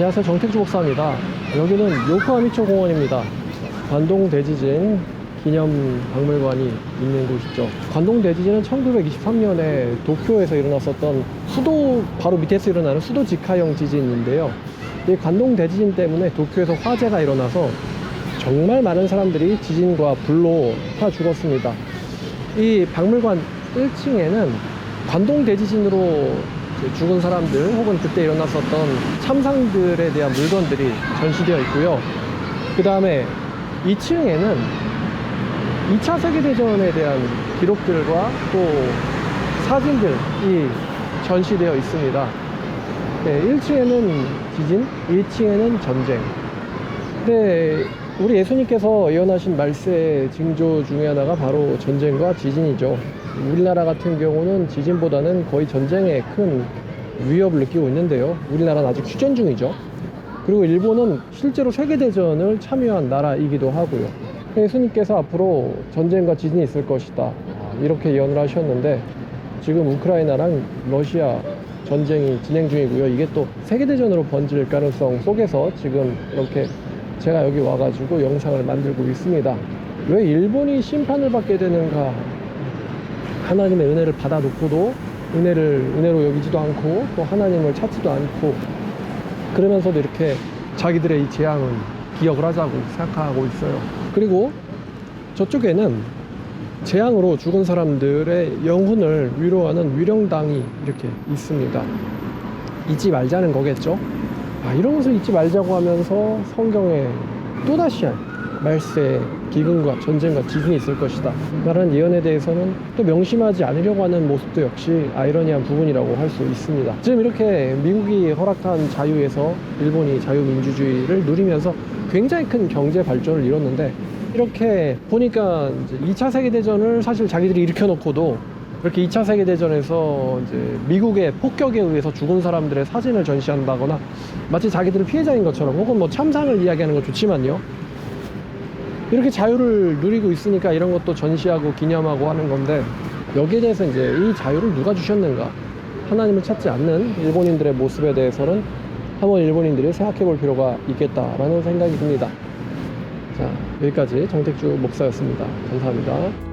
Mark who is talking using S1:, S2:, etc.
S1: 안녕하세요. 정택주 목사입니다. 여기는 요코하미초 공원입니다. 관동 대지진 기념 박물관이 있는 곳이죠. 관동 대지진은 1923년에 도쿄에서 일어났었던 수도 바로 밑에서 일어나는 수도 직하형 지진인데요. 이 관동 대지진 때문에 도쿄에서 화재가 일어나서 정말 많은 사람들이 지진과 불로 다 죽었습니다. 이 박물관 1층에는 관동 대지진으로 이제 죽은 사람들 혹은 그때 일어났었던 참상들에 대한 물건들이 전시되어 있고요. 그 다음에 2층에는 2차 세계대전에 대한 기록들과 또 사진들이 전시되어 있습니다. 네, 1층에는 지진, 2층에는 전쟁. 근데 우리 예수님께서 예언하신 말세 징조 중에 하나가 바로 전쟁과 지진이죠. 우리나라 같은 경우는 지진보다는 거의 전쟁에 큰 위협을 느끼고 있는데요. 우리나라는 아직 휴전 중이죠. 그리고 일본은 실제로 세계대전을 참여한 나라이기도 하고요. 예수님께서 앞으로 전쟁과 지진이 있을 것이다. 이렇게 예언을 하셨는데 지금 우크라이나랑 러시아 전쟁이 진행 중이고요. 이게 또 세계대전으로 번질 가능성 속에서 지금 이렇게 제가 여기 와가지고 영상을 만들고 있습니다. 왜 일본이 심판을 받게 되는가? 하나님의 은혜를 받아놓고도 은혜를 은혜로 여기지도 않고 또 하나님을 찾지도 않고 그러면서도 이렇게 자기들의 이 재앙은 기억을 하자고 생각하고 있어요. 그리고 저쪽에는 재앙으로 죽은 사람들의 영혼을 위로하는 위령당이 이렇게 있습니다. 잊지 말자는 거겠죠? 아, 이런 것을 잊지 말자고 하면서 성경에 또다시 말세, 기근과 전쟁과 지진이 있을 것이다. 라는 예언에 대해서는 또 명심하지 않으려고 하는 모습도 역시 아이러니한 부분이라고 할 수 있습니다. 지금 이렇게 미국이 허락한 자유에서 일본이 자유민주주의를 누리면서 굉장히 큰 경제 발전을 이뤘는데 이렇게 보니까 이제 2차 세계대전을 사실 자기들이 일으켜놓고도 이렇게 2차 세계대전에서 이제 미국의 폭격에 의해서 죽은 사람들의 사진을 전시한다거나 마치 자기들은 피해자인 것처럼 혹은 뭐 참상을 이야기하는 건 좋지만요. 이렇게 자유를 누리고 있으니까 이런 것도 전시하고 기념하고 하는 건데 여기에 대해서 이제 이 자유를 누가 주셨는가? 하나님을 찾지 않는 일본인들의 모습에 대해서는 한번 일본인들이 생각해 볼 필요가 있겠다라는 생각이 듭니다. 자, 여기까지 정택주 목사였습니다. 감사합니다.